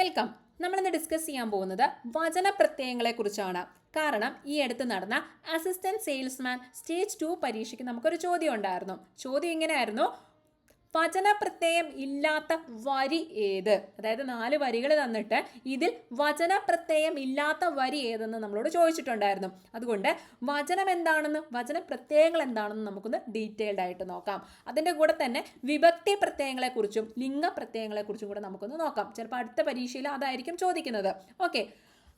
Welcome. നമ്മളിന്ന് discuss ചെയ്യാൻ പോകുന്നത് വചന കുറിച്ചാണ്. കാരണം ഈ അടുത്ത് നടന്ന അസിസ്റ്റന്റ് സെയിൽസ്മാൻ സ്റ്റേജ് ടു പരീക്ഷയ്ക്ക് നമുക്കൊരു ചോദ്യം ഉണ്ടായിരുന്നു. ചോദ്യം ഇങ്ങനെയായിരുന്നു. വചനപ്രത്യയം ഇല്ലാത്ത വരി ഏത്? അതായത് നാല് വരികൾ തന്നിട്ട് ഇതിൽ വചന പ്രത്യയം ഇല്ലാത്ത വരി ഏതെന്ന് നമ്മളോട് ചോദിച്ചിട്ടുണ്ടായിരുന്നു. അതുകൊണ്ട് വചനം എന്താണെന്ന് വചന പ്രത്യയങ്ങൾ എന്താണെന്ന് നമുക്കൊന്ന് ഡീറ്റെയിൽഡ് ആയിട്ട് നോക്കാം. അതിന്റെ കൂടെ തന്നെ വിഭക്തി പ്രത്യയങ്ങളെക്കുറിച്ചും ലിംഗ പ്രത്യയങ്ങളെക്കുറിച്ചും കൂടെ നമുക്കൊന്ന് നോക്കാം. ചിലപ്പോൾ അടുത്ത പരീക്ഷയിൽ അതായിരിക്കും ചോദിക്കുന്നത്. ഓക്കെ.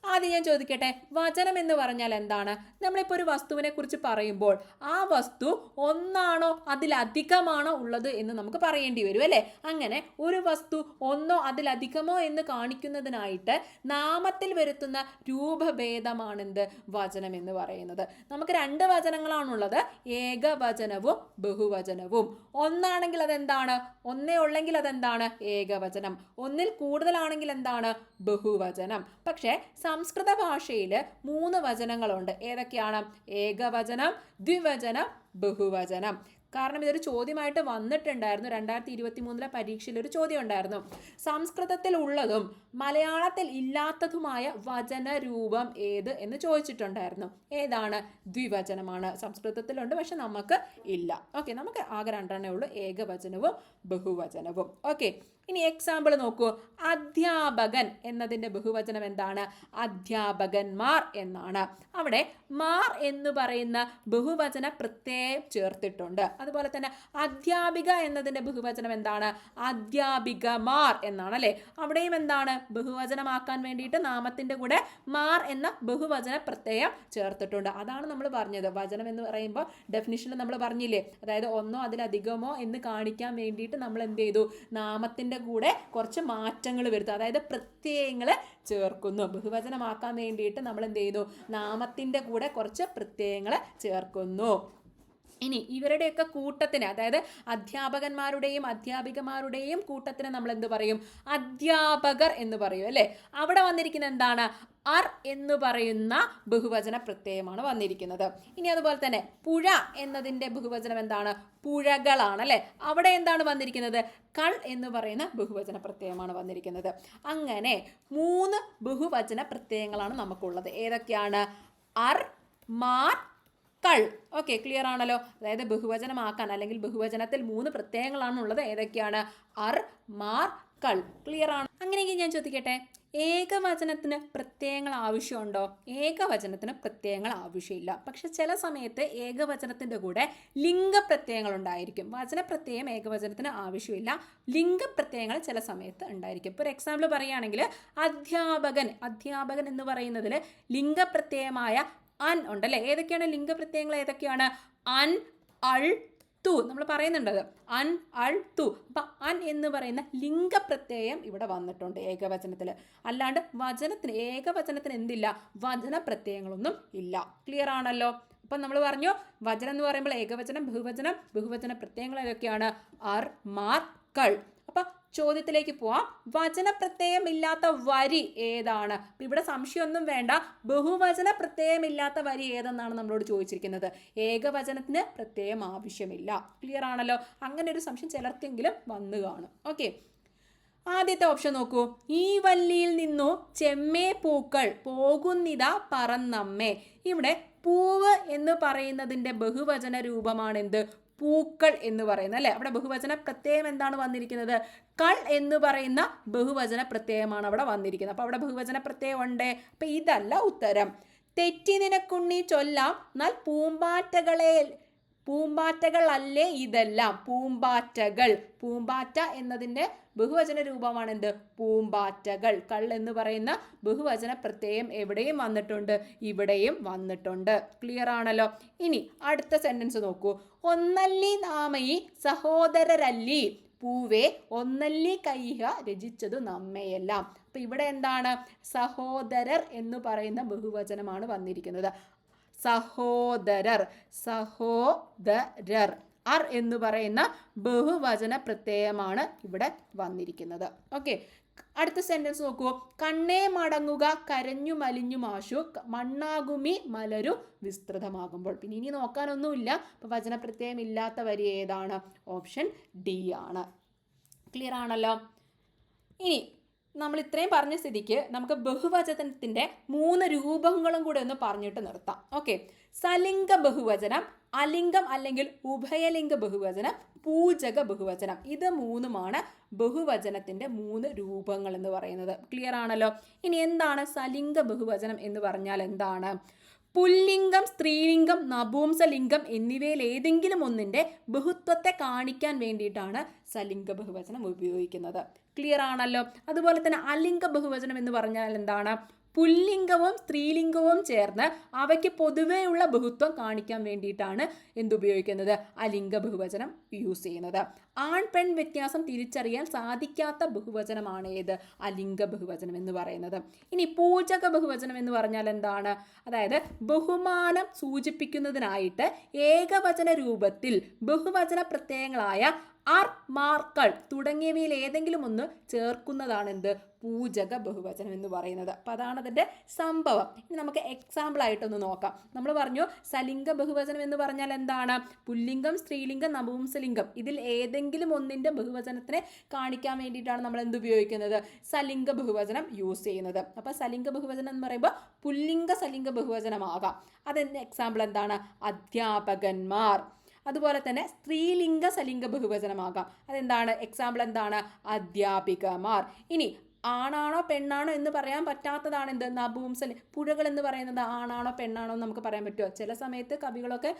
ആദ്യം ഞാൻ ചോദിക്കട്ടെ വചനം എന്ന് പറഞ്ഞാൽ എന്താണ്? നമ്മളിപ്പോൾ ഒരു വസ്തുവിനെ കുറിച്ച് പറയുമ്പോൾ ആ വസ്തു ഒന്നാണോ അതിലധികമാണോ ഉള്ളത് എന്ന് നമുക്ക് പറയേണ്ടി വരും അല്ലേ? അങ്ങനെ ഒരു വസ്തു ഒന്നോ അതിലധികമോ എന്ന് കാണിക്കുന്നതിനായിട്ട് നാമത്തിൽ വരുത്തുന്ന രൂപഭേദമാണെന്ത്? വചനം എന്ന് പറയുന്നത്. നമുക്ക് രണ്ട് വചനങ്ങളാണുള്ളത്. ഏകവചനവും ബഹുവചനവും. ഒന്നാണെങ്കിൽ അതെന്താണ്? ഒന്നേ ഉള്ളെങ്കിൽ അതെന്താണ്? ഏകവചനം. ഒന്നിൽ കൂടുതലാണെങ്കിൽ എന്താണ്? ബഹുവചനം. പക്ഷേ സംസ്കൃത ഭാഷയിൽ മൂന്ന് വചനങ്ങളുണ്ട്. ഏതൊക്കെയാണ്? ഏകവചനം ദ്വിവചനം ബഹുവചനം. കാരണം ഇതൊരു ചോദ്യമായിട്ട് വന്നിട്ടുണ്ടായിരുന്നു. രണ്ടായിരത്തി ഇരുപത്തി മൂന്നിലെ പരീക്ഷയിൽ ഒരു ചോദ്യം ഉണ്ടായിരുന്നു സംസ്കൃതത്തിൽ ഉള്ളതും മലയാളത്തിൽ ഇല്ലാത്തതുമായ വചന രൂപം ഏത് എന്ന് ചോദിച്ചിട്ടുണ്ടായിരുന്നു. ഏതാണ്? ദ്വിവചനമാണ്. സംസ്കൃതത്തിലുണ്ട് പക്ഷെ നമുക്ക് ഇല്ല. ഓക്കെ നമുക്ക് ആകെ രണ്ടെണ്ണേ ഉള്ളൂ. ഏകവചനവും ബഹുവചനവും. ഓക്കെ ഇനി എക്സാമ്പിൾ നോക്കൂ. അധ്യാപകൻ എന്നതിന്റെ ബഹുവചനം എന്താണ്? അധ്യാപകന്മാർ എന്നാണ്. അവിടെ മാർ എന്ന് പറയുന്ന ബഹുവചന പ്രത്യയം ചേർത്തിട്ടുണ്ട്. അതുപോലെ തന്നെ അധ്യാപിക എന്നതിന്റെ ബഹുവചനം എന്താണ്? അധ്യാപികമാർ എന്നാണ് അല്ലേ അവിടെയും എന്താണ്? ബഹുവചനമാക്കാൻ വേണ്ടിയിട്ട് നാമത്തിന്റെ കൂടെ മാർ എന്ന ബഹുവചന പ്രത്യയം ചേർത്തിട്ടുണ്ട്. അതാണ് നമ്മൾ പറഞ്ഞത്. വചനം എന്ന് പറയുമ്പോൾ ഡെഫിനിഷനിൽ നമ്മൾ പറഞ്ഞില്ലേ? അതായത് ഒന്നോ അതിലധികമോ എന്ന് കാണിക്കാൻ വേണ്ടിയിട്ട് നമ്മൾ എന്ത് ചെയ്തു? നാമത്തിന്റെ കൂടെ കുറച്ച് മാറ്റങ്ങൾ വരുത്തും അതായത് പ്രത്യയങ്ങൾ ചേർക്കുന്നു. ബഹുവചനമാക്കാൻ വേണ്ടിയിട്ട് നമ്മൾ എന്ത് ചെയ്തു? നാമത്തിന്റെ കൂടെ കുറച്ച് പ്രത്യയങ്ങൾ ചേർക്കുന്നു. ഇനി ഇവരുടെയൊക്കെ കൂട്ടത്തിന് അതായത് അധ്യാപകന്മാരുടെയും അധ്യാപികമാരുടെയും കൂട്ടത്തിന് നമ്മൾ എന്ത് പറയും? അധ്യാപകർ എന്ന് പറയും അല്ലേ? അവിടെ വന്നിരിക്കുന്ന എന്താണ്? അർ എന്ന് പറയുന്ന ബഹുവചന പ്രത്യയമാണ് വന്നിരിക്കുന്നത്. ഇനി അതുപോലെ തന്നെ പുഴ എന്നതിന്റെ ബഹുവചനം എന്താണ്? പുഴകളാണ് അല്ലേ? അവിടെ എന്താണ് വന്നിരിക്കുന്നത്? കൾ എന്ന് പറയുന്ന ബഹുവചന പ്രത്യയമാണ് വന്നിരിക്കുന്നത്. അങ്ങനെ മൂന്ന് ബഹുവചന പ്രത്യയങ്ങളാണ് നമുക്കുള്ളത്. ഏതൊക്കെയാണ്? അർ മാർ കൾ. ഓക്കെ ക്ലിയർ ആണല്ലോ. അതായത് ബഹുവചനമാക്കാൻ അല്ലെങ്കിൽ ബഹുവചനത്തിൽ മൂന്ന് പ്രത്യയങ്ങളാണ് ഉള്ളത് ഏതൊക്കെയാണ്? അർ മാർ കൾ. ക്ലിയർ ആണ്. അങ്ങനെയെങ്കിൽ ഞാൻ ചോദിക്കട്ടെ ഏകവചനത്തിന് പ്രത്യയങ്ങൾ ആവശ്യമുണ്ടോ? ഏകവചനത്തിന് പ്രത്യയങ്ങൾ ആവശ്യമില്ല. പക്ഷെ ചില സമയത്ത് ഏകവചനത്തിന്റെ കൂടെ ലിംഗപ്രത്യയങ്ങൾ ഉണ്ടായിരിക്കും. വചനപ്രത്യയം ഏകവചനത്തിന് ആവശ്യമില്ല. ലിംഗപ്രത്യയങ്ങൾ ചില സമയത്ത് ഉണ്ടായിരിക്കും. ഇപ്പോൾ ഒരു എക്സാമ്പിൾ പറയുകയാണെങ്കിൽ അധ്യാപകൻ അധ്യാപകൻ എന്ന് പറയുന്നതിൽ ലിംഗപ്രത്യയമായ അൻ ഉണ്ടല്ലേ? ഏതൊക്കെയാണ് ലിംഗപ്രത്യയങ്ങൾ ഏതൊക്കെയാണ്? അൻ അൾ തു. നമ്മൾ പറയുന്നുണ്ടത്. അൻ അൾ തു. അപ്പം അൻ എന്ന് പറയുന്ന ലിംഗപ്രത്യയം ഇവിടെ വന്നിട്ടുണ്ട് ഏകവചനത്തിൽ അല്ലാണ്ട് വചനത്തിന് ഏകവചനത്തിന് എന്തില്ല? വചന പ്രത്യയങ്ങളൊന്നും ഇല്ല. ക്ലിയർ ആണല്ലോ? അപ്പം നമ്മൾ പറഞ്ഞു വചനം എന്ന് പറയുമ്പോൾ ഏകവചനം ബഹുവചനം. ബഹുവചന പ്രത്യയങ്ങൾ ഏതൊക്കെയാണ്? അർ മാർ കൾ. അപ്പം ചോദ്യത്തിലേക്ക് പോവാം. വചന പ്രത്യയമില്ലാത്ത വരി ഏതാണ്? ഇവിടെ സംശയമൊന്നും വേണ്ട. ബഹുവചന പ്രത്യയമില്ലാത്ത വരി ഏതെന്നാണ് നമ്മളോട് ചോദിച്ചിരിക്കുന്നത്. ഏകവചനത്തിന് പ്രത്യയം ആവശ്യമില്ല. ക്ലിയർ ആണല്ലോ? അങ്ങനെ ഒരു സംശയം ചിലർക്കെങ്കിലും വന്നു കാണും. ഓക്കെ ആദ്യത്തെ ഓപ്ഷൻ നോക്കൂ. ഈ വല്ലിയിൽ നിന്നു ചെമ്മേ പൂക്കൾ പോകുന്നിത പറന്നമ്മേ. ഇവിടെ പൂവ് എന്ന് പറയുന്നതിന്റെ ബഹുവചന രൂപമാണെന്ത്? പൂക്കൾ എന്ന് പറയുന്നത് അല്ലേ? അവിടെ ബഹുവചന പ്രത്യയം എന്താണ് വന്നിരിക്കുന്നത്? കൾ എന്ന് പറയുന്ന ബഹുവചന പ്രത്യയമാണ് അവിടെ വന്നിരിക്കുന്നത്. അപ്പോൾ അവിടെ ബഹുവചന പ്രത്യയം ഉണ്ട്. അപ്പം ഇതല്ല ഉത്തരം. തെറ്റി നിനക്കുണ്ണി ചൊല്ലാം എന്നാൽ പൂമ്പാറ്റകളെ പൂമ്പാറ്റകൾ അല്ലേ ഇതെല്ലാം? പൂമ്പാറ്റകൾ. പൂമ്പാറ്റ എന്നതിന്റെ ബഹുവചന രൂപമാണ് എന്ത് പൂമ്പാറ്റകൾ. കൾ എന്ന് പറയുന്ന ബഹുവചന പ്രത്യയം എവിടെയും വന്നിട്ടുണ്ട്? ഇവിടെയും വന്നിട്ടുണ്ട്. ക്ലിയർ ആണല്ലോ? ഇനി അടുത്ത സെന്റൻസ് നോക്കൂ. ഒന്നല്ലി നാമയി സഹോദരരല്ലി. പൂവേ ഒന്നല്ലി കൈഹ രചിച്ചതു നമ്മയെല്ലാം. അപ്പൊ ഇവിടെ എന്താണ്? സഹോദരർ എന്ന് പറയുന്ന ബഹുവചനമാണ് വന്നിരിക്കുന്നത്. സഹോദരർ. സഹോദരർ. അർ എന്ന് പറയുന്ന ബഹുവചന പ്രത്യയമാണ് ഇവിടെ വന്നിരിക്കുന്നത്. ഓക്കെ അടുത്ത സെന്റൻസ് നോക്കൂ കണ്ണേ മടങ്ങുക കരഞ്ഞു മലിഞ്ഞു ക- മണ്ണാകുമി മലരു വിസ്തൃതമാകുമ്പോൾ. പിന്നെ ഇനി നോക്കാനൊന്നുമില്ല. അപ്പോൾ വചനപ്രത്യയം ഇല്ലാത്ത വരി ഏതാണ്? ഓപ്ഷൻ ഡി ആണ്. ക്ലിയർ ആണല്ലോ? ഇനി നമ്മൾ ഇത്രയും പറഞ്ഞ സ്ഥിതിക്ക് നമുക്ക് ബഹുവചനത്തിന്റെ മൂന്ന് രൂപങ്ങളും കൂടെ ഒന്ന് പറഞ്ഞിട്ട് നിർത്താം. ഓക്കെ സലിംഗ ബഹുവചനം അലിംഗം അല്ലെങ്കിൽ ഉഭയലിംഗ ബഹുവചനം പൂജക ബഹുവചനം. ഇത് മൂന്നുമാണ് ബഹുവചനത്തിന്റെ മൂന്ന് രൂപങ്ങൾ എന്ന് പറയുന്നത്. ക്ലിയർ ആണല്ലോ? ഇനി എന്താണ് സലിംഗ ബഹുവചനം എന്ന് പറഞ്ഞാൽ എന്താണ്? പുല്ലിംഗം സ്ത്രീലിംഗം നപുംസലിംഗം എന്നിവയിൽ ഏതെങ്കിലും ഒന്നിന്റെ ബഹുത്വത്തെ കാണിക്കാൻ വേണ്ടിയിട്ടാണ് സലിംഗ ബഹുവചനം ഉപയോഗിക്കുന്നത്. ക്ലിയർ ആണല്ലോ. അതുപോലെ തന്നെ അലിംഗ ബഹുവചനം എന്ന് പറഞ്ഞാൽ എന്താണ്? പുല്ലിംഗവും സ്ത്രീലിംഗവും ചേർന്ന് അവയ്ക്ക് പൊതുവെയുള്ള ബഹുത്വം കാണിക്കാൻ വേണ്ടിയിട്ടാണ് എന്തുപയോഗിക്കുന്നത്? അലിംഗ ബഹുവചനം യൂസ് ചെയ്യുന്നത്. ആൺ പെൺ വ്യത്യാസം തിരിച്ചറിയാൻ സാധിക്കാത്ത ബഹുവചനമാണ് ഏത്? അലിംഗ ബഹുവചനം എന്ന് പറയുന്നത്. ഇനി പൂജക ബഹുവചനം എന്ന് പറഞ്ഞാൽ എന്താണ്? അതായത് ബഹുമാനം സൂചിപ്പിക്കുന്നതിനായിട്ട് ഏകവചന രൂപത്തിൽ ബഹുവചന പ്രത്യയങ്ങളായ ആർ മാർക്കൾ തുടങ്ങിയവയിൽ ഏതെങ്കിലും ഒന്ന് ചേർക്കുന്നതാണ് എന്ത്? പൂജക ബഹുവചനം എന്ന് പറയുന്നത്. അപ്പം അതാണ് അതിന്റെ സംഭവം. ഇനി നമുക്ക് എക്സാമ്പിൾ ആയിട്ടൊന്ന് നോക്കാം. നമ്മൾ പറഞ്ഞു സലിംഗ ബഹുവചനം എന്ന് പറഞ്ഞാൽ എന്താണ്? പുല്ലിംഗം സ്ത്രീലിംഗം നപുംസലിംഗം. ഇതിൽ ഏതെങ്കിലും ഒന്നിന്റെ ബഹുവചനത്തിനെ കാണിക്കാൻ വേണ്ടിയിട്ടാണ് നമ്മൾ എന്ത് ഉപയോഗിക്കുന്നത്? സലിംഗ ബഹുവചനം യൂസ് ചെയ്യുന്നത്. അപ്പോൾ സലിംഗ ബഹുവചനം എന്ന് പറയുമ്പോൾ പുല്ലിംഗ സലിംഗ ബഹുവചനമാകാം. അതിന്റെ എക്സാമ്പിൾ എന്താണ്? അധ്യാപകന്മാർ. അതുപോലെ തന്നെ സ്ത്രീലിംഗ സലിംഗ ബഹുവചനമാകാം. അതെന്താണ്? എക്സാമ്പിൾ എന്താണ്? അധ്യാപികമാർ. ഇനി ആണാണോ പെണ്ണാണോ എന്ന് പറയാൻ പറ്റാത്തതാണ് എന്ത്? നപുംസലി പുഴകൾ എന്ന് പറയുന്നത് ആണാണോ പെണ്ണാണോ നമുക്ക് പറയാൻ പറ്റുമോ? ചില സമയത്ത് കവികളൊക്കെ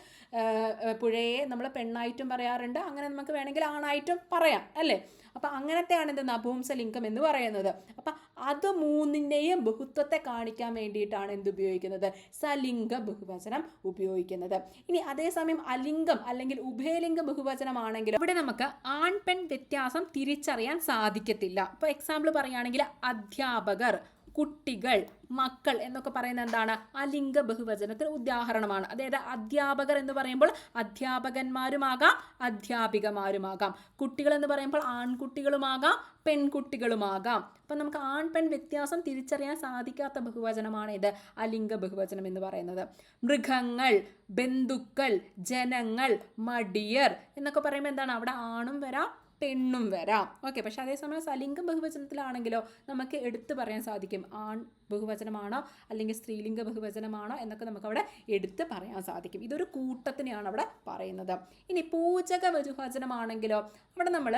പുഴയെ നമ്മൾ പെണ്ണായിട്ടും പറയാറുണ്ട്. അങ്ങനെ നമുക്ക് വേണമെങ്കിൽ ആണായിട്ടും പറയാം അല്ലേ? അപ്പം അങ്ങനത്തെയാണ് എന്ത് നപുംസലിംഗം എന്ന് പറയുന്നത്. അപ്പം അത് മൂന്നിന്റെയും ബഹുത്വത്തെ കാണിക്കാൻ വേണ്ടിയിട്ടാണ് എന്ത് ഉപയോഗിക്കുന്നത്? സലിംഗ ബഹുവചനം ഉപയോഗിക്കുന്നത്. ഇനി അതേസമയം അലിംഗം അല്ലെങ്കിൽ ഉഭയലിംഗ ബഹുവചനമാണെങ്കിൽ ഇവിടെ നമുക്ക് ആൺ പെൺ വ്യത്യാസം തിരിച്ചറിയാൻ സാധിക്കത്തില്ല. ഇപ്പോൾ എക്സാമ്പിൾ പറയുകയാണെങ്കിൽ അധ്യാപകർ. കുട്ടികൾ മക്കൾ എന്നൊക്കെ പറയുന്നത് എന്താണ്? അലിംഗ ബഹുവചനത്തിന് ഉദാഹരണമാണ്. അതായത് അധ്യാപകർ എന്ന് പറയുമ്പോൾ അധ്യാപകന്മാരുമാകാം അധ്യാപികമാരുമാകാം. കുട്ടികൾ എന്ന് പറയുമ്പോൾ ആൺകുട്ടികളുമാകാം പെൺകുട്ടികളുമാകാം. അപ്പം നമുക്ക് ആൺ പെൺ വ്യത്യാസം തിരിച്ചറിയാൻ സാധിക്കാത്ത ബഹുവചനമാണ് ഇത് അലിംഗ ബഹുവചനം എന്ന് പറയുന്നത്. മൃഗങ്ങൾ ബന്ധുക്കൾ ജനങ്ങൾ മടിയർ എന്നൊക്കെ പറയുമ്പോൾ എന്താണ്? അവിടെ ആണും വരാം പെണ്ണും വരാം. ഓക്കെ പക്ഷെ അതേസമയം സലിംഗം ബഹുവചനത്തിലാണെങ്കിലോ നമുക്ക് എടുത്തു പറയാൻ സാധിക്കും. ആൺ ബഹുവചനമാണോ അല്ലെങ്കിൽ സ്ത്രീലിംഗ ബഹുവചനമാണോ എന്നൊക്കെ നമുക്ക് അവിടെ എടുത്ത് പറയാൻ സാധിക്കും. ഇതൊരു കൂട്ടത്തിനെയാണ് അവിടെ പറയുന്നത്. ഇനി പൂജക ബഹുവചനമാണെങ്കിലോ അവിടെ നമ്മൾ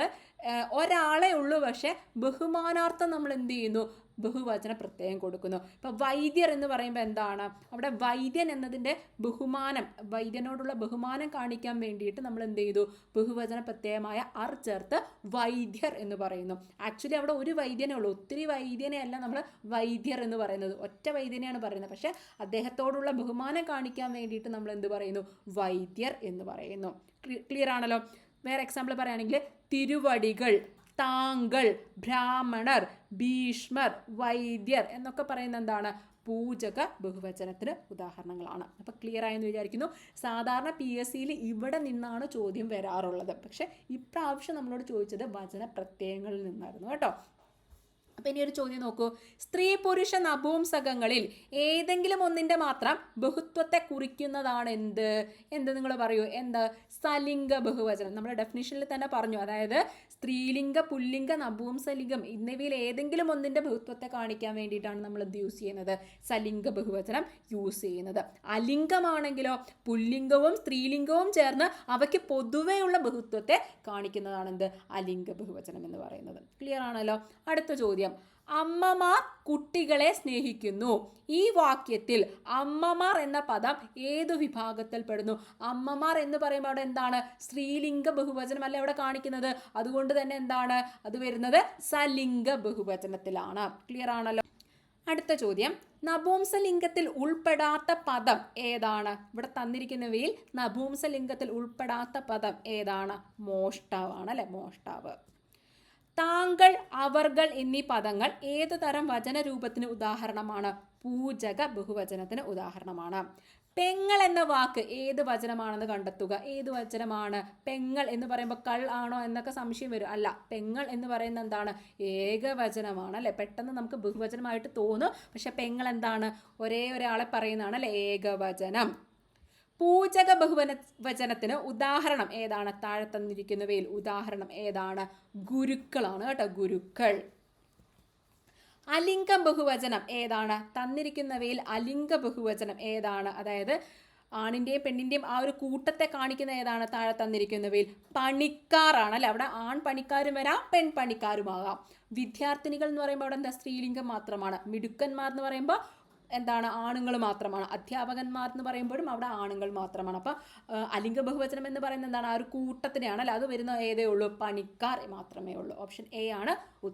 ഒരാളെ ഉള്ളൂ പക്ഷേ ബഹുമാനാർത്ഥം നമ്മൾ എന്ത് ചെയ്യുന്നു? ബഹുവചന പ്രത്യയം കൊടുക്കുന്നു. ഇപ്പം വൈദ്യർ എന്ന് പറയുമ്പോൾ എന്താണ്? അവിടെ വൈദ്യൻ എന്നതിന്റെ ബഹുമാനം വൈദ്യനോടുള്ള ബഹുമാനം കാണിക്കാൻ വേണ്ടിയിട്ട് നമ്മൾ എന്ത് ചെയ്തു? ബഹുവചന പ്രത്യയമായ അർ ചേർത്ത് വൈദ്യർ എന്ന് പറയുന്നു. ആക്ച്വലി അവിടെ ഒരു വൈദ്യനേ ഉള്ളൂ. ഒത്തിരി വൈദ്യനെ അല്ല നമ്മൾ വൈദ്യർ എന്ന് പറയുന്നത്. ഒറ്റ വൈദ്യനെയാണ് പറയുന്നത്. പക്ഷേ അദ്ദേഹത്തോടുള്ള ബഹുമാനം കാണിക്കാൻ വേണ്ടിയിട്ട് നമ്മൾ എന്ത് പറയുന്നു? വൈദ്യർ എന്ന് പറയുന്നു. ക്ലിയർ ആണല്ലോ? വേറെ എക്സാമ്പിൾ പറയുകയാണെങ്കിൽ തിരുവടികൾ. താങ്കൾ ബ്രാഹ്മണർ ഭീഷ്മർ വൈദ്യർ എന്നൊക്കെ പറയുന്ന എന്താണ്? പൂജക ബഹുവചനത്തിന് ഉദാഹരണങ്ങളാണ്. അപ്പോൾ ക്ലിയർ ആയെന്ന് വിചാരിക്കുന്നു. സാധാരണ പി എസ് സിയിൽ ഇവിടെ നിന്നാണ് ചോദ്യം വരാറുള്ളത്. പക്ഷേ ഇപ്രാവശ്യം നമ്മളോട് ചോദിച്ചത് വചന പ്രത്യയങ്ങളിൽ നിന്നായിരുന്നു കേട്ടോ. അപ്പം ഇനി ഒരു ചോദ്യം നോക്കൂ. സ്ത്രീ പുരുഷ നപുംസകങ്ങളിൽ ഏതെങ്കിലും ഒന്നിന്റെ മാത്രം ബഹുത്വത്തെ കുറിക്കുന്നതാണ് എന്ത്? എന്ത് നിങ്ങൾ പറയൂ? എന്ത്? സലിംഗ ബഹുവചനം. നമ്മുടെ ഡെഫിനിഷനിൽ തന്നെ പറഞ്ഞു. അതായത് സ്ത്രീലിംഗ പുല്ലിംഗ നപുംസലിംഗം എന്നിവയിൽ ഏതെങ്കിലും ഒന്നിന്റെ ബഹുത്വത്തെ കാണിക്കാൻ വേണ്ടിയിട്ടാണ് നമ്മൾ എന്ത് യൂസ് ചെയ്യുന്നത്. സലിംഗ ബഹുവചനം യൂസ് ചെയ്യുന്നത്. അലിംഗമാണെങ്കിലോ പുല്ലിംഗവും സ്ത്രീലിംഗവും ചേർന്ന് അവയ്ക്ക് പൊതുവെയുള്ള ബഹുത്വത്തെ കാണിക്കുന്നതാണ് എന്ത് അലിംഗ ബഹുവചനം എന്ന് പറയുന്നത്. ക്ലിയർ ആണല്ലോ? അടുത്ത ചോദ്യം. അമ്മമാർ കുട്ടികളെ സ്നേഹിക്കുന്നു. ഈ വാക്യത്തിൽ അമ്മമാർ എന്ന പദം ഏതു വിഭാഗത്തിൽ പെടുന്നു? അമ്മമാർ എന്ന് പറയുമ്പോൾ അവിടെ എന്താണ്? സ്ത്രീലിംഗ ബഹുവചനം അല്ല അവിടെ കാണിക്കുന്നത്? അതുകൊണ്ട് തന്നെ എന്താണ്? അത് വരുന്നത് സലിംഗ ബഹുവചനത്തിലാണ്. ക്ലിയർ ആണല്ലോ? അടുത്ത ചോദ്യം. നപുംസലിംഗത്തിൽ ഉൾപ്പെടാത്ത പദം ഏതാണ്? ഇവിടെ തന്നിരിക്കുന്നവയിൽ നപുംസലിംഗത്തിൽ ഉൾപ്പെടാത്ത പദം ഏതാണ്? മോഷ്ടാവാണ് അല്ലെ? മോഷ്ടാവ്. താങ്കൾ അവർകൾ എന്നീ പദങ്ങൾ ഏതു തരം വചനരൂപത്തിന് ഉദാഹരണമാണ്? പൂജക ബഹുവചനത്തിന് ഉദാഹരണമാണ്. പെങ്ങൾ എന്ന വാക്ക് ഏത് വചനമാണെന്ന് കണ്ടെത്തുക? ഏത് വചനമാണ്? പെങ്ങൾ എന്ന് പറയുമ്പോൾ കൾ ആണോ എന്നൊക്കെ സംശയം വരും. അല്ല പെങ്ങൾ എന്ന് പറയുന്നത് എന്താണ്? ഏകവചനമാണ് അല്ലെ? പെട്ടെന്ന് നമുക്ക് ബഹുവചനമായിട്ട് തോന്നും. പക്ഷെ പെങ്ങൾ എന്താണ്? ഒരേ ഒരാളെ പറയുന്നതാണ് അല്ലെ? ഏകവചനം. പൂജക ബഹുവന വചനത്തിന് ഉദാഹരണം ഏതാണ്? താഴെ തന്നിരിക്കുന്നവയിൽ ഉദാഹരണം ഏതാണ്? ഗുരുക്കളാണ് കേട്ടോ ഗുരുക്കൾ. അലിംഗ ബഹുവചനം ഏതാണ്? തന്നിരിക്കുന്നവയിൽ അലിംഗ ബഹുവചനം ഏതാണ്? അതായത് ആണിന്റെയും പെണ്ണിന്റെയും ആ ഒരു കൂട്ടത്തെ കാണിക്കുന്ന ഏതാണ്? താഴെ തന്നിരിക്കുന്നവയിൽ പണിക്കാറാണ് അല്ലെ? അവിടെ ആൺ പണിക്കാരും വരാം പെൺ പണിക്കാരുമാകാം. വിദ്യാർത്ഥിനികൾ എന്ന് പറയുമ്പോൾ അവിടെ എന്താ? സ്ത്രീലിംഗം മാത്രമാണ്. മിടുക്കന്മാർ എന്ന് പറയുമ്പോൾ എന്താണ് ആണുങ്ങൾ മാത്രമാണ്. അധ്യാപകന്മാർ എന്ന് പറയുമ്പോഴും അവിടെ ആണുങ്ങൾ മാത്രമാണ്. അപ്പം അലിംഗ ബഹുവചനം എന്ന് പറയുന്നത് എന്താണ്? ആ ഒരു കൂട്ടത്തിനെയാണ്. അല്ല അത് വരുന്ന ഏതേ ഉള്ളൂ? പണിക്കാർ മാത്രമേ ഉള്ളൂ. ഓപ്ഷൻ എ ആണ്.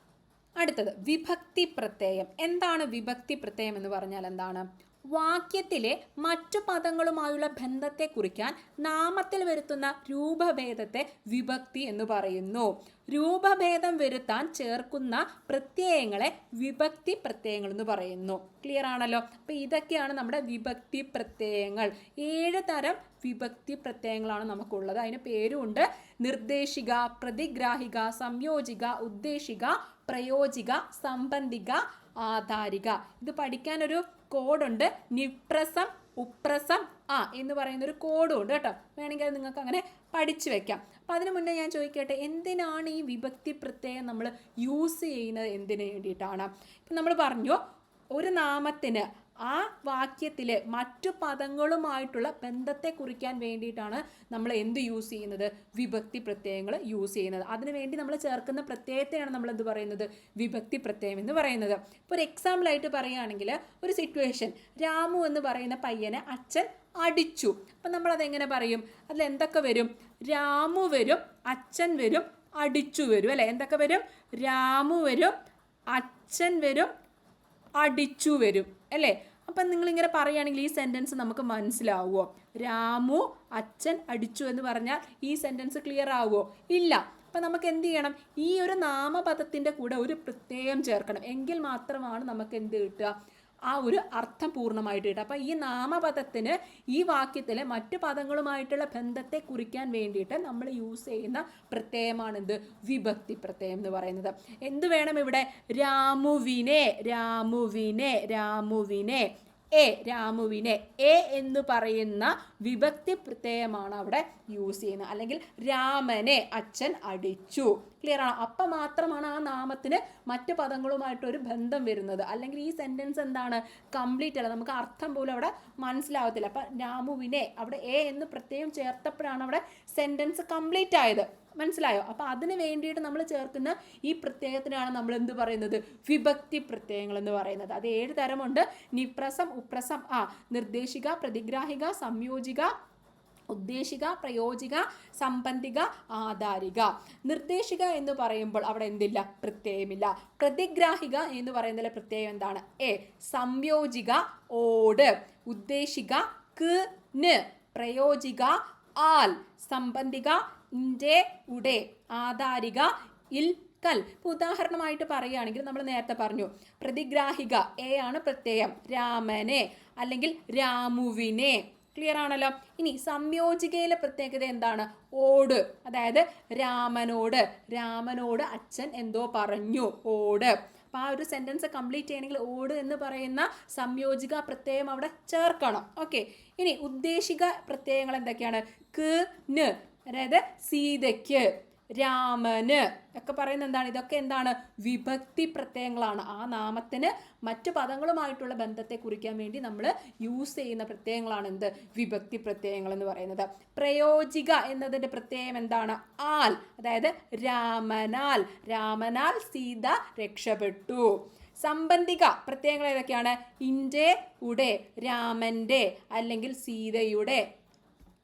അടുത്തത് വിഭക്തി പ്രത്യയം. എന്താണ് വിഭക്തി പ്രത്യയം എന്ന് പറഞ്ഞാൽ എന്താണ്? വാക്യത്തിലെ മറ്റു പദങ്ങളുമായുള്ള ബന്ധത്തെ കുറിക്കാൻ നാമത്തിൽ വരുത്തുന്ന രൂപഭേദത്തെ വിഭക്തി എന്ന് പറയുന്നു. രൂപഭേദം വരുത്താൻ ചേർക്കുന്ന പ്രത്യയങ്ങളെ വിഭക്തി പ്രത്യയങ്ങൾ എന്ന് പറയുന്നു. ക്ലിയർ ആണല്ലോ? അപ്പൊ ഇതൊക്കെയാണ് നമ്മുടെ വിഭക്തി പ്രത്യയങ്ങൾ. ഏഴ് തരം വിഭക്തി പ്രത്യയങ്ങളാണ് നമുക്കുള്ളത്. അതിന് പേരുമുണ്ട് നിർദ്ദേശിക പ്രതിഗ്രാഹിക സംയോജിക ഉദ്ദേശിക പ്രയോജിക സംബന്ധിക ആധാരിക. ഇത് പഠിക്കാനൊരു കോഡുണ്ട് നിപ്രസം ഉപ്രസം ആ എന്ന് പറയുന്ന ഒരു കോഡും ഉണ്ട് കേട്ടോ. വേണമെങ്കിൽ അത് നിങ്ങൾക്ക് അങ്ങനെ പഠിച്ചു വെക്കാം. അപ്പം അതിന് മുന്നേ ഞാൻ ചോദിക്കട്ടെ എന്തിനാണ് ഈ വിഭക്തി പ്രത്യയം നമ്മൾ യൂസ് ചെയ്യുന്നത് എന്തിനു വേണ്ടിയിട്ടാണ്? ഇപ്പം നമ്മൾ പറഞ്ഞു ഒരു നാമത്തിന് ആ വാക്യത്തിലെ മറ്റു പദങ്ങളുമായിട്ടുള്ള ബന്ധത്തെ കുറിക്കാൻ വേണ്ടിയിട്ടാണ് നമ്മൾ എന്ത് യൂസ് ചെയ്യുന്നത്? വിഭക്തി പ്രത്യയങ്ങൾ യൂസ് ചെയ്യുന്നത്. അതിനുവേണ്ടി നമ്മൾ ചേർക്കുന്ന പ്രത്യയത്തെയാണ് നമ്മൾ എന്ത് പറയുന്നത്? വിഭക്തി പ്രത്യയം എന്ന് പറയുന്നത്. ഇപ്പോൾ ഒരു എക്സാമ്പിൾ ആയിട്ട് പറയുകയാണെങ്കിൽ ഒരു സിറ്റുവേഷൻ രാമു എന്ന് പറയുന്ന പയ്യനെ അച്ഛൻ അടിച്ചു. അപ്പം നമ്മളതെങ്ങനെ പറയും? അതിൽ എന്തൊക്കെ വരും? രാമു വരും അച്ഛൻ വരും അടിച്ചു വരും അല്ലേ? എന്തൊക്കെ വരും? രാമു വരും അച്ഛൻ വരും അടിച്ചു വരും അല്ലേ? അപ്പം നിങ്ങളിങ്ങനെ പറയുകയാണെങ്കിൽ ഈ സെന്റൻസ് നമുക്ക് മനസ്സിലാവുമോ? രാമു അച്ഛൻ അടിച്ചു എന്ന് പറഞ്ഞാൽ ഈ സെന്റൻസ് ക്ലിയർ ആവുമോ? ഇല്ല. അപ്പം നമുക്ക് എന്ത് ചെയ്യണം? ഈ ഒരു നാമപദത്തിന്റെ കൂടെ ഒരു പ്രത്യയം ചേർക്കണം. എങ്കിൽ മാത്രമാണ് നമുക്ക് എന്ത് കിട്ടുക? ആ ഒരു അർത്ഥം പൂർണമായിട്ട് കിട്ടും അപ്പം ഈ നാമപദത്തിന് ഈ വാക്യത്തിലെ മറ്റു പദങ്ങളുമായിട്ടുള്ള ബന്ധത്തെ കുറിക്കാൻ വേണ്ടിയിട്ട് നമ്മൾ യൂസ് ചെയ്യുന്ന പ്രത്യയമാണ് എന്ത് വിഭക്തി പ്രത്യയം എന്ന് പറയുന്നത്. എന്ത് വേണം ഇവിടെ? രാമുവിനെ രാമുവിനെ രാമുവിനെ. എ രാമുവിനെ. എ എന്ന് പറയുന്ന വിഭക്തി പ്രത്യയമാണ് അവിടെ യൂസ് ചെയ്യുന്നത്. അല്ലെങ്കിൽ രാമനെ അച്ഛൻ അടിച്ചു. ക്ലിയർ ആണോ? അപ്പം മാത്രമാണ് ആ നാമത്തിന് മറ്റു പദങ്ങളുമായിട്ട് ഒരു ബന്ധം വരുന്നത്. അല്ലെങ്കിൽ ഈ സെന്റൻസ് എന്താണ്? കംപ്ലീറ്റ് അല്ല. നമുക്ക് അർത്ഥം പോലും അവിടെ മനസ്സിലാവത്തില്ല. അപ്പം രാമുവിനെ അവിടെ എ എന്ന് പ്രത്യേകം ചേർത്തപ്പോഴാണ് അവിടെ സെന്റൻസ് കംപ്ലീറ്റ് ആയത്. മനസ്സിലായോ? അപ്പോൾ അതിന് വേണ്ടിയിട്ട് നമ്മൾ ചേർക്കുന്ന ഈ പ്രത്യയത്തിനാണ് നമ്മൾ എന്ത് പറയുന്നത്? വിഭക്തി പ്രത്യയങ്ങൾ എന്ന് പറയുന്നത്. അത് ഏഴ് തരമുണ്ട്. നിപ്രസം ഉപ്രസം ആ നിർദ്ദേശിക പ്രതിഗ്രാഹിക സംയോജിക ഉദ്ദേശിക പ്രയോജിക സംബന്ധിക ആധാരിക. നിർദ്ദേശിക എന്ന് പറയുമ്പോൾ അവിടെ എന്തില്ല? പ്രത്യയമില്ല. പ്രതിഗ്രാഹിക എന്ന് പറയുന്നതിലെ പ്രത്യയം എന്താണ്? എ സംയോജിക ഓട്. ഉദ്ദേശിക ക് ന്. പ്രയോജിക ആൽ. സംബന്ധിക ഇന്റെ ഉടെ ആധാരിക ഇൽ കൽ. ഇപ്പൊ ഉദാഹരണമായിട്ട് പറയുകയാണെങ്കിൽ നമ്മൾ നേരത്തെ പറഞ്ഞു പ്രതിഗ്രാഹിക എ ആണ് പ്രത്യയം രാമനെ അല്ലെങ്കിൽ രാമുവിനെ. ക്ലിയർ ആണല്ലോ? ഇനി സംയോജികയിലെ പ്രത്യേകത എന്താണ്? ഓട് അതായത് രാമനോട്. രാമനോട് അച്ഛൻ എന്തോ പറഞ്ഞു ഓട്. അപ്പം ആ ഒരു സെന്റൻസ് കംപ്ലീറ്റ് ചെയ്യണമെങ്കിൽ ഓട് എന്ന് പറയുന്ന സംയോജിക പ്രത്യയം അവിടെ ചേർക്കണം. ഓക്കെ ഇനി ഉദ്ദേശിക പ്രത്യയങ്ങൾ എന്തൊക്കെയാണ്? ക് ന്. അതായത് സീതയ്ക്ക് രാമന് ഒക്കെ പറയുന്ന എന്താണ്? ഇതൊക്കെ എന്താണ്? വിഭക്തി പ്രത്യയങ്ങളാണ്. ആ നാമത്തിന് മറ്റു പദങ്ങളുമായിട്ടുള്ള ബന്ധത്തെ കുറിക്കാൻ വേണ്ടി നമ്മൾ യൂസ് ചെയ്യുന്ന പ്രത്യയങ്ങളാണ് എന്ത്? വിഭക്തി പ്രത്യയങ്ങൾ എന്ന് പറയുന്നത്. പ്രയോജിക എന്നതിന്റെ പ്രത്യയം എന്താണ്? ആൽ അതായത് രാമനാൽ. രാമനാൽ സീത രക്ഷപ്പെട്ടു. സംബന്ധിക പ്രത്യയങ്ങൾ ഏതൊക്കെയാണ്? ഇന്റെ ഉടെ രാമന്റെ അല്ലെങ്കിൽ സീതയുടെ.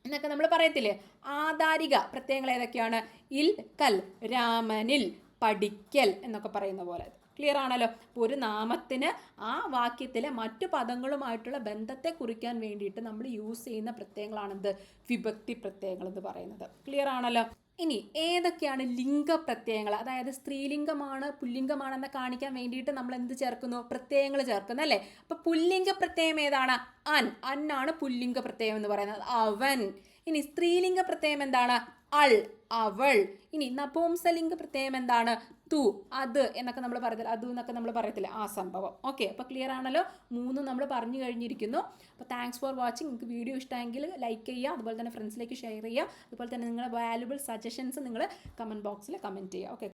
എന്നൊക്കെ നമ്മൾ പറയത്തില്ലേ? ആധാരിക പ്രത്യയങ്ങൾ ഏതൊക്കെയാണ്? ഇൽ കൽ രാമനിൽ പഠിക്കൽ എന്നൊക്കെ പറയുന്ന പോലെ. ക്ലിയർ ആണല്ലോ? അപ്പോൾ ഒരു നാമത്തിന് ആ വാക്യത്തിലെ മറ്റു പദങ്ങളുമായിട്ടുള്ള ബന്ധത്തെ കുറിക്കാൻ വേണ്ടിയിട്ട് നമ്മൾ യൂസ് ചെയ്യുന്ന പ്രത്യയങ്ങളാണെന്ത് വിഭക്തി പ്രത്യയങ്ങൾ എന്ന് പറയുന്നത്. ക്ലിയർ ആണല്ലോ? ഇനി ഏതൊക്കെയാണ് ലിംഗ പ്രത്യയങ്ങൾ? അതായത് സ്ത്രീലിംഗമാണ് പുല്ലിംഗമാണെന്ന് കാണിക്കാൻ വേണ്ടിയിട്ട് നമ്മൾ എന്ത് ചേർക്കുന്നു? പ്രത്യയങ്ങൾ ചേർക്കുന്നു അല്ലേ? അപ്പൊ പുല്ലിംഗ പ്രത്യയം ഏതാണ്? അൻ. അന്നാണ് പുല്ലിംഗ പ്രത്യയം എന്ന് പറയുന്നത്. അവൻ. ഇനി സ്ത്രീലിംഗ പ്രത്യയം എന്താണ്? അൾ അവൾ. ഇനി നപുംസലിംഗ പ്രത്യയം എന്താണ്? തു അത് എന്നൊക്കെ നമ്മൾ പറയത്തില്ല. അത് എന്നൊക്കെ നമ്മൾ പറയത്തില്ല. ആ സംഭവം. ഓക്കെ അപ്പോൾ ക്ലിയർ ആണല്ലോ? മൂന്നും നമ്മൾ പറഞ്ഞു കഴിഞ്ഞിരിക്കുന്നു. അപ്പോൾ താങ്ക്സ് ഫോർ വാച്ചിങ് നിങ്ങൾക്ക് വീഡിയോ ഇഷ്ടമെങ്കിൽ ലൈക്ക് ചെയ്യുക. അതുപോലെ തന്നെ ഫ്രണ്ട്സിലേക്ക് ഷെയർ ചെയ്യുക. അതുപോലെ തന്നെ നിങ്ങളുടെ വാല്യുബിൾ സജഷൻസ് നിങ്ങൾ കമന്റ് ബോക്സിൽ കമന്റ് ചെയ്യുക. ഓക്കെ